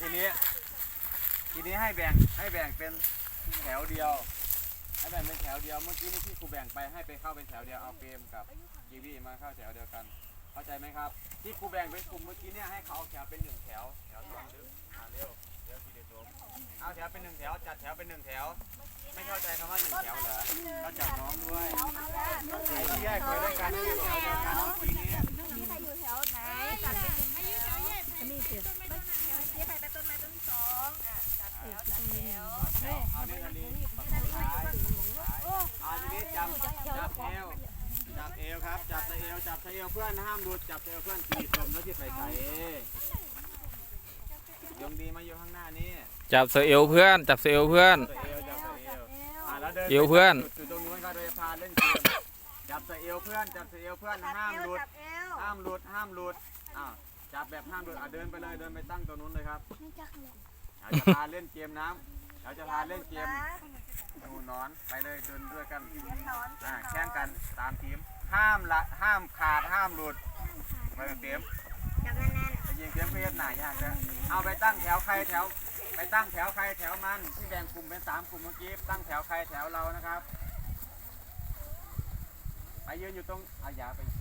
ทีนี้ ทีนี้ให้แบ่งให้แบ่งเป็นแถวเดียว ให้แบ่งเป็นแถวเดียวเมื่อกี้นี่ที่ครูแบ่งไปให้ไปเข้าเป็นแถวเดียวเอาเฟรมกับกีวีมาเข้าแถวเดียวกัน เข้าใจไหมครับ ที่ครูแบ่งเป็นกลุ่มเมื่อกี้เนี่ยให้เขาเอาแถวเป็นหนึ่งแถวแถวสองดึงอ่าเร็วเร็วทีเดียวจบเอาแถวเป็นหนึ่งแถวจัดแถวเป็นหนึ่งแถว ไม่เข้าใจคำว่าหนึ่งแถวเหรอเข้าจับน้องด้วยไอ้ที่แยกไปด้วยกันนี่แถวเดียวกันเมื่อกี้นี้ นี่ใครอยู่แถวไหนจัดเป็นหนึ่งแถวนี่เสียนี่ใครเป็นต้นไม้ต้นที่สองอะจัดแถวจัดแถว เอานี่นาลีฝั่งซ้ายเอาทีนี้จับจับเอวจับเอวครับจับตะเอวจับตะเอวเพื่อนห้ามหลุดจับตะเอวเพื่อนตีสมแล้วที่ไปใส่ยงดีมาอยู่ข้างหน้านี้จับเสเอวเพื่อน จับเสเอวเพื่อนตะเอวจับตะเอวอะแล้วเดินเอวเพื่อน จุดตรงนู้นก็โดยพาเล่นเกมจับตะเอวเพื่อนจับตะเอวเพื่อนห้ามหลุดจับเอวห้ามหลุดห้ามหลุดอ้าวจับแบบห้ามหลุดอะเดินไปเลยเดินไปตั้งตรงนู้นเลยครับเดี๋ยวจะพาเล่นเกมน้ำ เดี๋ยวจะพาเล่นเกมหนูนอนไปเลยเดินด้วยกันนอนอ่าแข่งกันตามทีม ห้ามละห้ามขาดห้ามหลุดไปเต็มจับแน่นไปยิงเต็มเพื่อนหน่ายยากนะเอาไปตั้งแถวใครแถว ไปตั้งแถวใครแถวมันที่แบ่งกลุ่มเป็นสามกลุ่มเมื่อกี้ตั้งแถวใครแถวเรานะครับไปยืนอยู่ตรงอายาไป